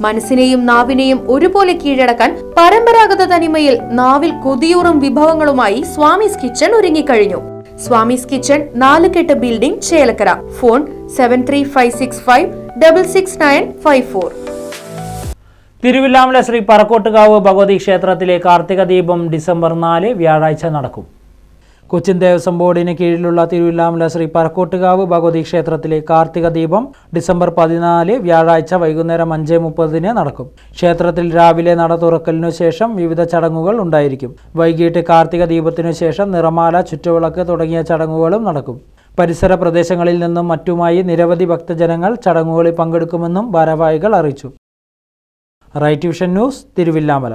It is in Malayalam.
മനസ്സിനെയും നാവിനെയും ഒരുപോലെ കീഴടക്കാൻ പരമ്പരാഗത തനിമയിൽ നാവിൽ കൊതിയൂറും വിഭവങ്ങളുമായി സ്വാമിസ് കിച്ചൺ ഒരുങ്ങിക്കഴിഞ്ഞു. Swami's kitchen Nalukettu building Chelakkara. Phone seven three five six five double six nine five four Thiruvillamala Shri Parakkottukavu Bhagavathi ക്ഷേത്രത്തിലെ കാർത്തിക ദീപം ഡിസംബർ നാല് വ്യാഴാഴ്ച നടക്കും. കൊച്ചിൻ ദേവസ്വം ബോർഡിന് കീഴിലുള്ള തിരുവില്ലാമല ശ്രീ പറക്കോട്ടുകാവ് ഭഗവതി ക്ഷേത്രത്തിലെ കാർത്തിക ദീപം ഡിസംബർ പതിനാല് വ്യാഴാഴ്ച വൈകുന്നേരം അഞ്ച് മുപ്പതിന് നടക്കും. ക്ഷേത്രത്തിൽ രാവിലെ നട തുറക്കലിനു ശേഷം വിവിധ ചടങ്ങുകൾ ഉണ്ടായിരിക്കും. വൈകിട്ട് കാർത്തിക ദീപത്തിനു ശേഷം നിറമാല ചുറ്റുവിളക്ക് തുടങ്ങിയ ചടങ്ങുകളും നടക്കും. പരിസര പ്രദേശങ്ങളിൽ നിന്നും മറ്റുമായി നിരവധി ഭക്തജനങ്ങൾ ചടങ്ങുകളിൽ പങ്കെടുക്കുമെന്നും ഭാരവാഹികൾ അറിയിച്ചു. Right vision news Thiruvillamala.